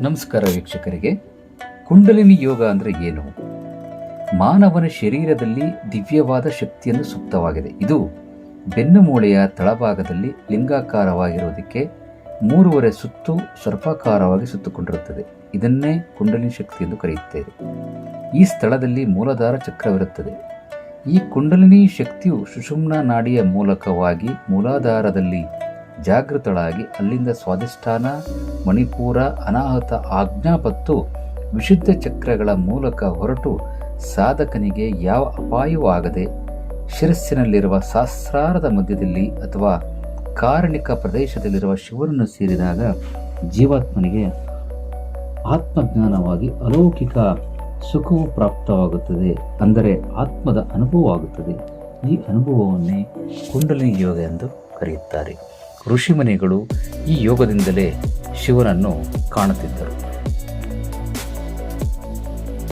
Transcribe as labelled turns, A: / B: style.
A: ನಮಸ್ಕಾರ ವೀಕ್ಷಕರಿಗೆ. ಕುಂಡಲಿನಿ ಯೋಗ ಅಂದರೆ ಏನು? ಮಾನವನ ಶರೀರದಲ್ಲಿ ದಿವ್ಯವಾದ ಶಕ್ತಿಯನ್ನು ಸುಪ್ತವಾಗಿದೆ. ಇದು ಬೆನ್ನು ಮೂಳೆಯ ತಳಭಾಗದಲ್ಲಿ ಲಿಂಗಾಕಾರವಾಗಿರುವುದಕ್ಕೆ ಮೂರುವರೆ ಸುತ್ತು ಸರ್ಪಾಕಾರವಾಗಿ ಸುತ್ತುಕೊಂಡಿರುತ್ತದೆ. ಇದನ್ನೇ ಕುಂಡಲಿನಿ ಶಕ್ತಿ ಎಂದು ಕರೆಯುತ್ತೇವೆ. ಈ ಸ್ಥಳದಲ್ಲಿ ಮೂಲಧಾರ ಚಕ್ರವಿರುತ್ತದೆ. ಈ ಕುಂಡಲಿನಿ ಶಕ್ತಿಯು ಸುಷುಮ್ನ ನಾಡಿಯ ಮೂಲಕವಾಗಿ ಮೂಲಾಧಾರದಲ್ಲಿ ಜಾಗೃತಳಾಗಿ ಅಲ್ಲಿಂದ ಸ್ವಾಧಿಷ್ಠಾನ, ಮಣಿಪುರ, ಅನಾಹುತ ಆಜ್ಞಾಪತ್ತು, ವಿಶುದ್ಧ ಚಕ್ರಗಳ ಮೂಲಕ ಹೊರಟು ಸಾಧಕನಿಗೆ ಯಾವ ಅಪಾಯವೂ ಆಗದೆ ಶಿರಸ್ಸಿನಲ್ಲಿರುವ ಸಹಸ್ರಾರದ ಮಧ್ಯದಲ್ಲಿ ಅಥವಾ ಕಾರಣಿಕ ಪ್ರದೇಶದಲ್ಲಿರುವ ಶಿವನನ್ನು ಸೇರಿದಾಗ ಜೀವಾತ್ಮನಿಗೆ ಆತ್ಮಜ್ಞಾನವಾಗಿ ಅಲೌಕಿಕ ಸುಖವು ಪ್ರಾಪ್ತವಾಗುತ್ತದೆ. ಅಂದರೆ ಆತ್ಮದ ಅನುಭವವಾಗುತ್ತದೆ. ಈ ಅನುಭವವನ್ನೇ ಕುಂಡಲಿನಿ ಯೋಗ ಎಂದು ಕರೆಯುತ್ತಾರೆ. ಋಷಿಮುನಿಗಳು ಈ ಯೋಗದಿಂದಲೇ ಶಿವನನ್ನು ಕಾಣುತ್ತಿದ್ದರು.